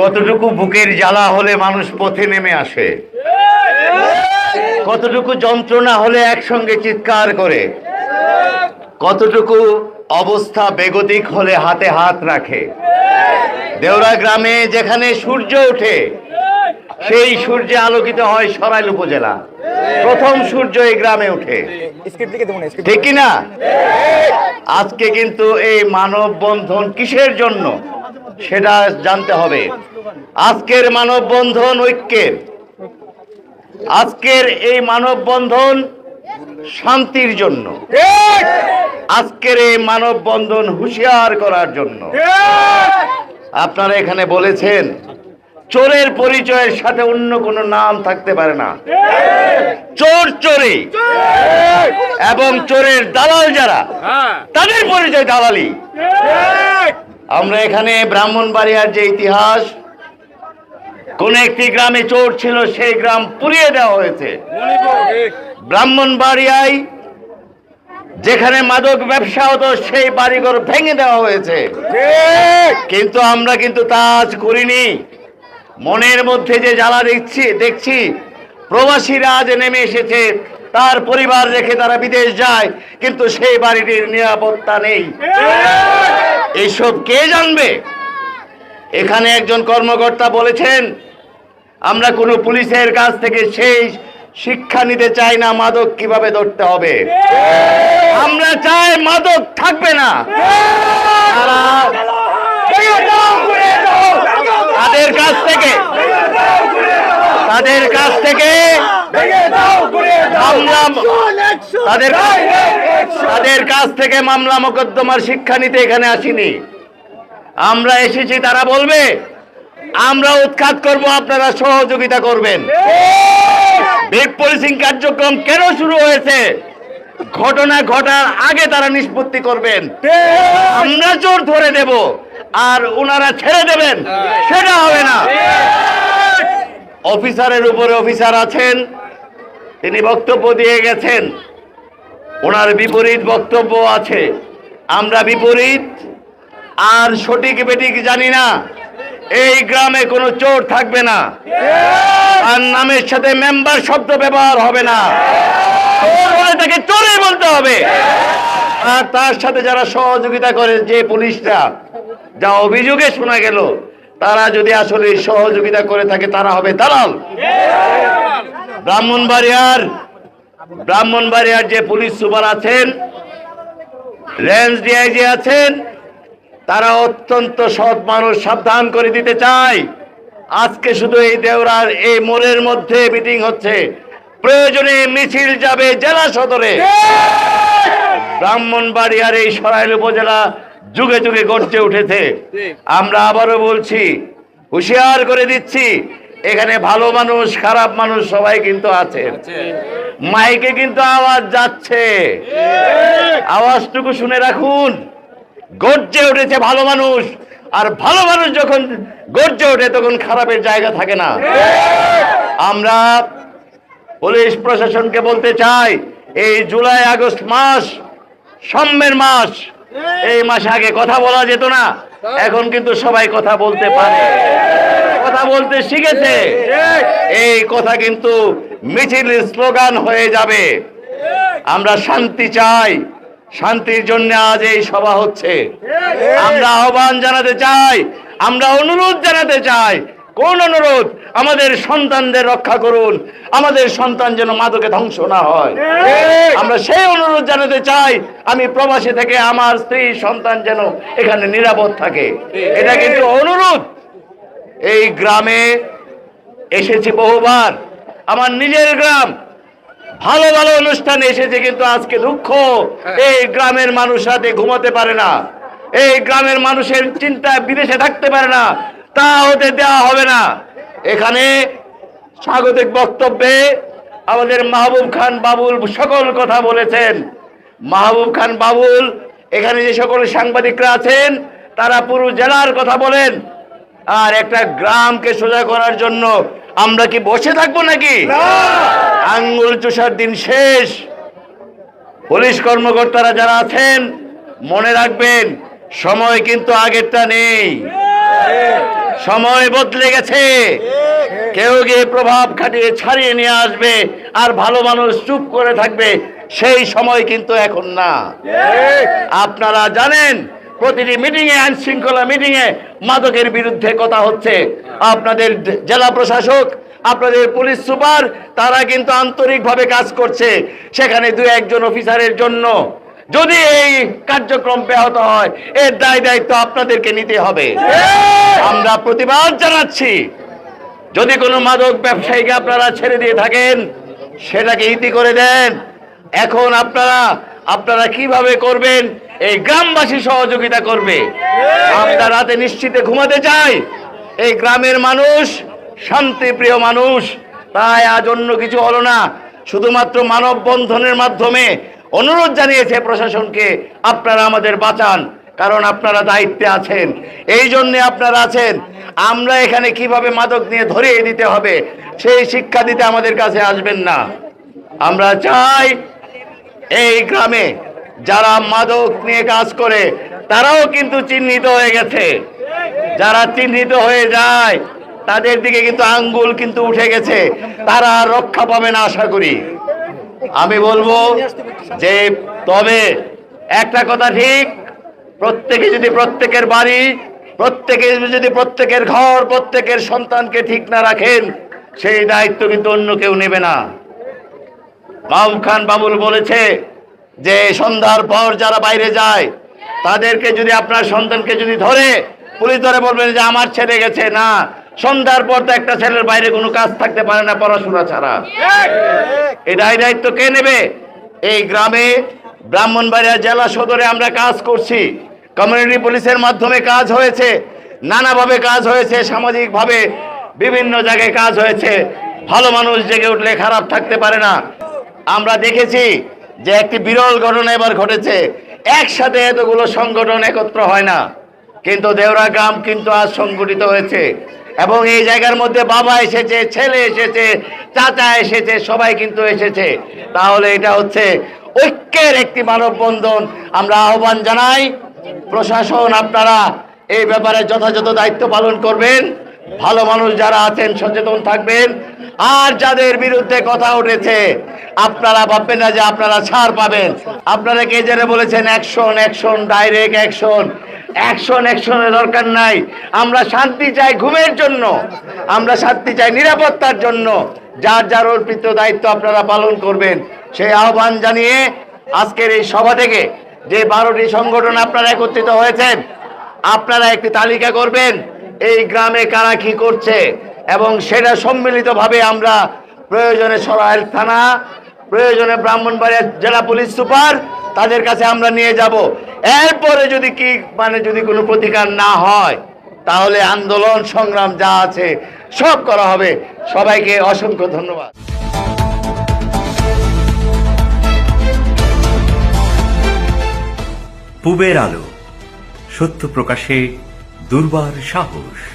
কতটুকু বুকের জ্বালা হলে মানুষ পথে নেমে আসে? কতটুকু যন্ত্রণা হলে একসঙ্গে চিৎকার করে? কতটুকু অবস্থা বেগতিক হলে হাতে হাত রাখে? দেওরা গ্রামে যেখানে সূর্য ওঠে সেই সূর্যে আলোকিত হয় সরাইল উপজেলা। প্রথম সূর্য এই গ্রামে ওঠে ঠিক কি না আজকে কিন্তু এই মানব বন্ধন কিসের জন্য? সেটা জানতে হবে। আজকের মানব বন্ধন ঐক্যের আজকের এই মানব বন্ধন শান্তির জন্য। আজকের এই মানব বন্ধন হুঁশিয়ার করার জন্য। আপনারা এখানে বলেছেন, চোরের পরিচয়ের সাথে অন্য কোনো নাম থাকতে পারে না। চোর চোরে। এবং চোরের দালাল যারা, তাদের পরিচয় দালালি। আমরা এখানে ব্রাহ্মণবাড়িয়ার যে ইতিহাস, কোন একটি গ্রামে চোর ছিল, সেই গ্রাম পুড়িয়ে দেওয়া হয়েছে। ব্রাহ্মণবাড়িয়ায় যেখানে মাদক ব্যবসা হতো, সেই বাড়িঘর ভেঙে দেওয়া হয়েছে। কিন্তু আমরা কিন্তু তা আজ করিনি। মনের মধ্যে যে জ্বালা দেখছি দেখছি, প্রবাসীরা আজ নেমে এসেছে। তার পরিবার রেখে তারা বিদেশ যায়, কিন্তু সেই বাড়িটির নিরাপত্তা নেই। এইসব কে জানবে? এখানে একজন কর্মকর্তা বলেছেন, আমরা কোনো পুলিশের কাছ থেকে সেই শিক্ষা নিতে চাই না, মাদক কীভাবে ধরতে হবে? আমরা চাই মাদক থাকবে না। তাদের কাছ থেকে তাদের কাছ থেকে তাদের তাদের কাছ থেকে মামলা মোকদ্দমার শিক্ষা নিতে এখানে আসিনি। আমরা এসেছি তারা বলবে আমরা উৎখাত করব আপনারা সহযোগিতা করবেন। বেগ পুলিশিং কার্যক্রম কেন শুরু হয়েছে? ঘটনা ঘটার আগে তারা নিষ্পত্তি করবেন। আমরা চোর ধরে দেব আর ওনারা ছেড়ে দেবেন সেটা হবে না। অফিসারের উপরে অফিসার আছেন, তিনি বক্তব্য দিয়ে গেছেন। ওনার বিপরীত বক্তব্য আছে। আমরা বিপরীত, আর সঠিক বেটিক জানি না। এই গ্রামে কোনো চোর থাকবে না। তার নামের সাথে মেম্বার শব্দ ব্যবহার হবে না। চোর তাকে চোরই বলতে হবে। আর তার সাথে যারা সহযোগিতা করে যে পুলিশরা, যা অভিযোগে শোনা গেল তারা যদি আসলে সহযোগিতা করে থাকে, তারা হবে দালাল। ব্রাহ্মণবাড়িয়ার ব্রাহ্মণবাড়িয়ার যে পুলিশ সুপার আছেন, রেঞ্জ ডিআইজি আছেন, তারা অত্যন্ত সৎ মানুষ, সাবধান করে দিতে চায়। আজকে শুধু এই দেওরার, এই মোড়ের মধ্যে মিটিং হচ্ছে। প্রয়োজনে মিছিল যাবে জেলা সদরে। ব্রাহ্মণবাড়িয়ার এই সরাইল উপজেলা যুগে যুগে গড়তে উঠেছে। আমরা আবারও বলছি, হুঁশিয়ার করে দিচ্ছি, এখানে ভালো মানুষ, খারাপ মানুষ সবাই কিন্তু আছে। মাইকে কিন্তু আওয়াজ যাচ্ছে। আওয়াজটুকু শুনে রাখুন, গর্জে উঠেছে ভালো মানুষ। আর ভালো মানুষ যখন গর্জে ওঠে, তখন খারাপের জায়গা থাকে না। আমরা পুলিশ প্রশাসনকে বলতে চাই, এই জুলাই আগস্ট মাস সম্মের মাস। এই মাস আগে কথা বলা যেত না, এখন কিন্তু সবাই কথা বলতে পারে। কথা বলতে শিখেছে। এই কথা কিন্তু মিছিল স্লোগান হয়ে যাবে। আমরা শান্তি চাই। শান্তির জন্য আজ এই সভা হচ্ছে। আমরা আহ্বান জানাতে চাই। আমরা অনুরোধ জানাতে চাই। কোন অনুরোধ? আমাদের সন্তানদের রক্ষা করুন। আমাদের সন্তান যেন মাদকে ধ্বংস না হয়। আমরা সেই অনুরোধ জানাতে চাই আমি প্রবাসী থেকে আমার স্ত্রী সন্তান যেন এখানে নিরাপদ থাকে। এটা কিন্তু অনুরোধ। এই গ্রামে এসেছি বহুবার। আমার নিজের গ্রাম। ভালো ভালো অনুষ্ঠানে এসেছে কিন্তু আজকে দুঃখ। এই গ্রামের মানুষ রাতে ঘুমাতে পারে না। এই গ্রামের মানুষের চিন্তা বিদেশে থাকতে পারে না। তা হতে দেওয়া হবে না। এখানে স্বাগতিক বক্তব্যে আমাদের মাহবুব খান বাবুল সকল কথা বলেছেন। মাহবুব খান বাবুল এখানে যে সকল সাংবাদিকরা আছেন তারা পুরো জেলার কথা বলেন। আর একটা গ্রামকে সোজা করার জন্য আমরা কি বসে থাকব নাকি? আঙ্গুল চুষার দিন শেষ। পুলিশ কর্মকর্তারা যারা আছেন মনে রাখবেন সময় কিন্তু আগেরটা নেই। সময় বদলে গেছে। কেউ গিয়ে প্রভাব খাটিয়ে ছাড়িয়ে নিয়ে আসবে আর ভালো মানুষ চুপ করে থাকবে, সেই সময় কিন্তু এখন না। আপনারা জানেন, প্রতিটি মিটিং এ আইন শৃঙ্খলা মিটিং এ মাদকের বিরুদ্ধে কথা হচ্ছে। আপনাদের জেলা প্রশাসক, আপনাদের পুলিশ সুপার, তারা কিন্তু আন্তরিকভাবে কাজ করছে। সেখানে দু একজন অফিসারের জন্য যদি এই কার্যক্রম ব্যাহত হয় এর দায় দায়িত্ব আপনাদেরকে নিতে হবে। আমরা প্রতিবাদ জানাচ্ছি। যদি কোনো মাদক ব্যবসায়ীকে আপনারা ছেড়ে দিয়ে থাকেন সেটাকে ইতি করে দেন। এখন আপনারা আপনারা কীভাবে করবেন এই গ্রামবাসী সহযোগিতা করবে। আমরা রাতে নিশ্চিতে ঘুমাতে চাই। এই গ্রামের মানুষ শান্তিপ্রিয় মানুষ তাই আজ অন্য কিছু হলো না। শুধুমাত্র মানববন্ধনের মাধ্যমে অনুরোধ জানিয়েছে প্রশাসনকে, আপনারা আমাদের বাঁচান, কারণ আপনারা দায়িত্বে আছেন। এই জন্যে আপনারা আছেন। আমরা এখানে কীভাবে মাদক নিয়ে ধরিয়ে দিতে হবে, সেই শিক্ষা দিতে আমাদের কাছে আসবেন না। আমরা চাই এই গ্রামে যারা মাদক নিয়ে কাজ করে, তারাও কিন্তু চিহ্নিত হয়ে গেছে। যারা চিহ্নিত হয়ে যায়, তাদের দিকে কিন্তু আঙ্গুল কিন্তু উঠে গেছে। তারা রক্ষা পাবে না, আশা করি। আমি বলব যে তবে একটা কথা ঠিক প্রত্যেকে যদি প্রত্যেকের বাড়ি প্রত্যেকে যদি প্রত্যেকের ঘর প্রত্যেকের সন্তানকে ঠিক না রাখেন সেই দায়িত্ব কিন্তু অন্য কেউ নেবে না। মাহবুব খান বাবুল বলেছে যে সন্ধ্যার পর যারা বাইরে যায় তাদেরকে যদি আপনার সন্তানকে যদি ধরে পুলিশ ধরে বলবেন যে আমার ছেলে গেছে না সন্ধ্যার পর তো একটা ছেলের বাইরে কোনো কাজ থাকতে পারে না পড়াশোনা ছাড়া। এই দায় দায়িত্ব কে নেবে? এই গ্রামে, ব্রাহ্মণবাড়িয়া জেলা সদরে আমরা কাজ করছি। কমিউনিটি পুলিশের মাধ্যমে কাজ হয়েছে, নানাভাবে কাজ হয়েছে, সামাজিকভাবে বিভিন্ন জায়গায় কাজ হয়েছে। ভালো মানুষ জেগে উঠলে খারাপ থাকতে পারে না। আমরা দেখেছি যে একটি বিরল ঘটনা এবার ঘটেছে। একসাথে এতগুলো সংগঠন একত্র হয় না। কিন্তু দেওরা গ্রাম কিন্তু আজ সংগঠিত হয়েছে। এবং এই জায়গার মধ্যে বাবা এসেছে, ছেলে এসেছে, চাচা এসেছে, সবাই কিন্তু এসেছে। তাহলে এটা হচ্ছে ঐক্যের একটি মানববন্ধন। আমরা আহ্বান জানাই, প্রশাসন আপনারা এই ব্যাপারে যথাযথ দায়িত্ব পালন করবেন। ভালো মানুষ যারা আছেন, সচেতন থাকবেন। আর যাদের বিরুদ্ধে কথা উঠেছে, আপনারা ভাববেন না যে আপনারা ছাড় পাবেন। আপনারা কে জেনে বলেছেন action action direct action action অ্যাকশনের দরকার নাই। আমরা শান্তি চাই ঘুমের জন্য। আমরা শান্তি চাই নিরাপত্তার জন্য। যার যার অর্পিত দায়িত্ব আপনারা পালন করবেন, সেই আহ্বান জানিয়ে আজকের এই সভা থেকে যে বারোটি সংগঠন আপনারা একত্রিত হয়েছেন, আপনারা একটি তালিকা করবেন, এই গ্রামে কারা কি করছে এবং সেটা সম্মিলিতভাবে আমরা প্রয়োজনে সরাইল থানা, প্রয়োজনে ব্রাহ্মণবাড়িয়া জেলা পুলিশ সুপার তাদের কাছে আমরা নিয়ে যাব। এরপরে যদি কি মানে যদি কোনো প্রতিকার না হয়, তাহলে আন্দোলন, সংগ্রাম যা আছে সব করা হবে। সবাইকে অসংখ্য ধন্যবাদ। পূবের আলো, সত্য প্রকাশে দুর্বার সাহস।